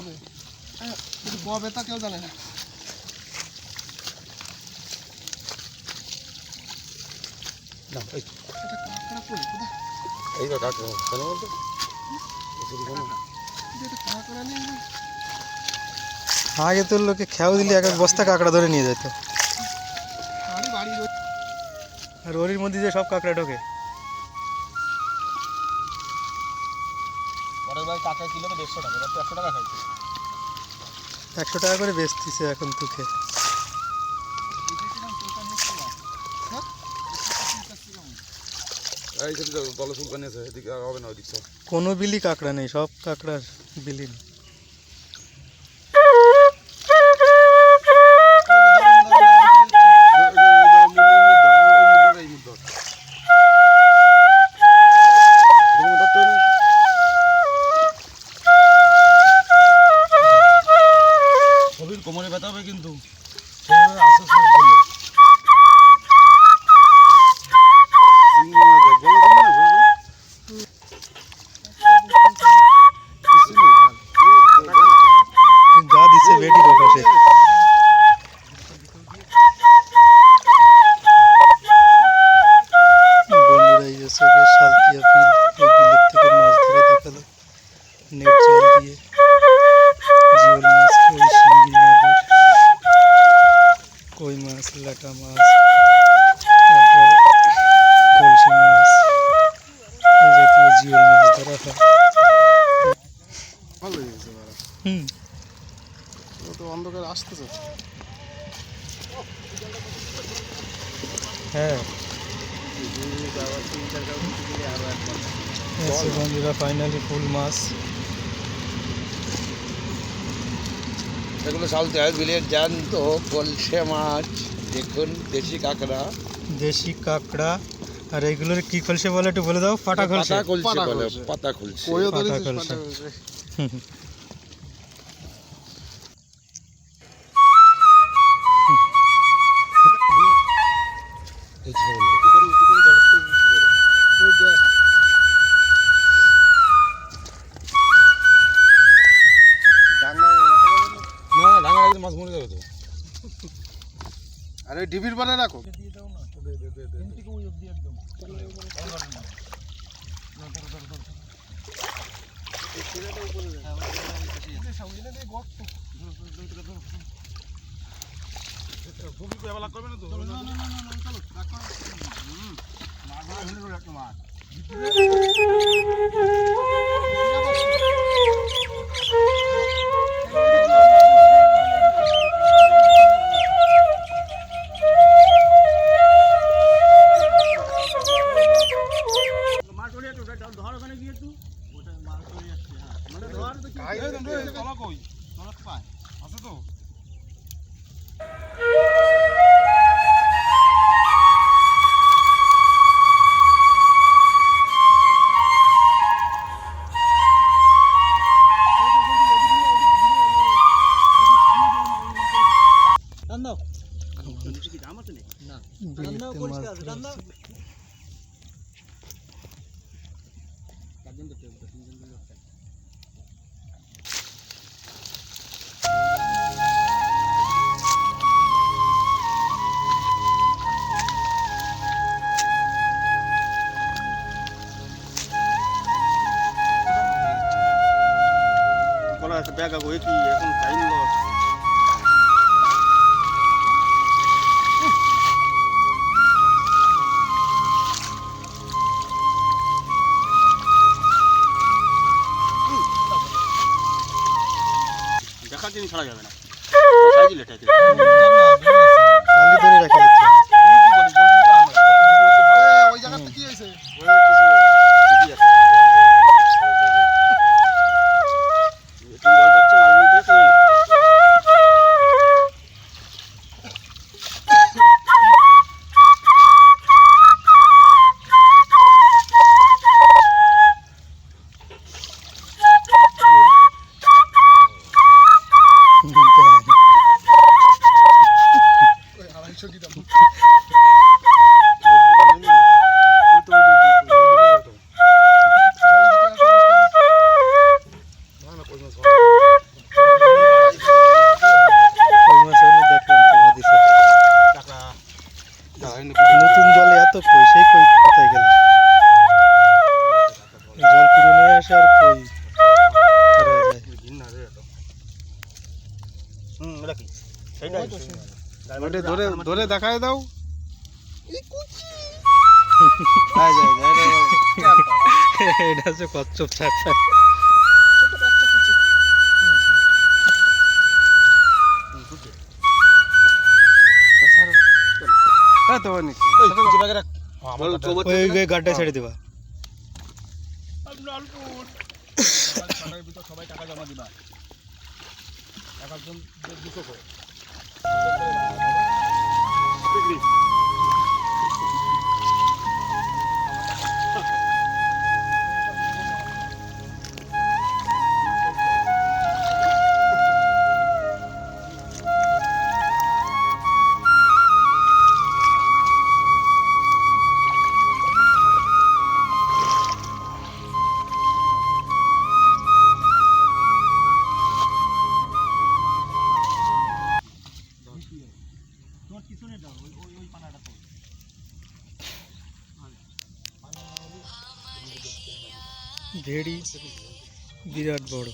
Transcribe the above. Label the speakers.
Speaker 1: হবে। হ্যাঁ, কিন্তু কবে তা কেউ জানে না। কাঁকড়া
Speaker 2: কেন বলতো।
Speaker 3: আগে তো লোকে খেয়াও দিলে এক এক বস্তা কাঁকড়া ধরে নিয়ে যেত। আর ওরির মধ্যে যে সব কাঁকড়া ঢোকে।
Speaker 2: পরের বার কাকা কিলো দেড়শো টাকা এবার তো একশো টাকা খাইছে।
Speaker 3: একশো টাকা করে বেচতিছে এখন তুকে কোনো বিলি কাঁকড়া নেই সব কাঁকড়ার বিলি। নেই।
Speaker 2: কোমরে ব্যথা হবে কিন্তু
Speaker 3: গা দিচ্ছে বেটি চলে। হ্যাঁ এসে বন্ধুরা ফাইনালি ফুল মাছ
Speaker 2: এগুলো সালতে হয় বিলের জ্যান্ত কলসে মাছ দেখুন দেশি কাঁকড়া
Speaker 3: দেশি কাঁকড়া আর এইগুলোর কি খলসে বলে একটু বলে দাও পাটা খলসে
Speaker 2: পাতা কলসে
Speaker 1: পাতা
Speaker 2: বলে
Speaker 1: কলসে।
Speaker 2: পাতা কলসে
Speaker 1: কইও
Speaker 3: পাতা
Speaker 1: ধরেছিস
Speaker 3: কলসে।
Speaker 1: পাতা কলসে।
Speaker 2: এই যে হলো।
Speaker 1: ওই দেখ। ডাঙায় রাখা যাবে না?
Speaker 2: না না ডাঙা লাগলে মাছ মরে যাবে তো
Speaker 1: আরে ডিবির বানায়
Speaker 3: Come on.
Speaker 4: বলা আছে ব্যাগ আগো কি এখন টাইম লস যাবে না। সাইজ লেটে
Speaker 1: নতুন জলে এত
Speaker 4: কই? সেই কই কোথায় গেল? জল
Speaker 1: পুরো নিয়ে আসে
Speaker 5: আর
Speaker 4: কই? ধরে ধরে দেখায় দাও।
Speaker 3: হ্যাঁ, হ্যাঁ, হ্যাঁ, এটা হচ্ছে কচ্ছপ ছাড়া
Speaker 4: তো অনেক
Speaker 3: ওই ছেড়ে দেবা
Speaker 4: সবাই টাকা জমা দিবা। এক একজন দুশো করে।
Speaker 3: ভেড়ি বিরাট বড়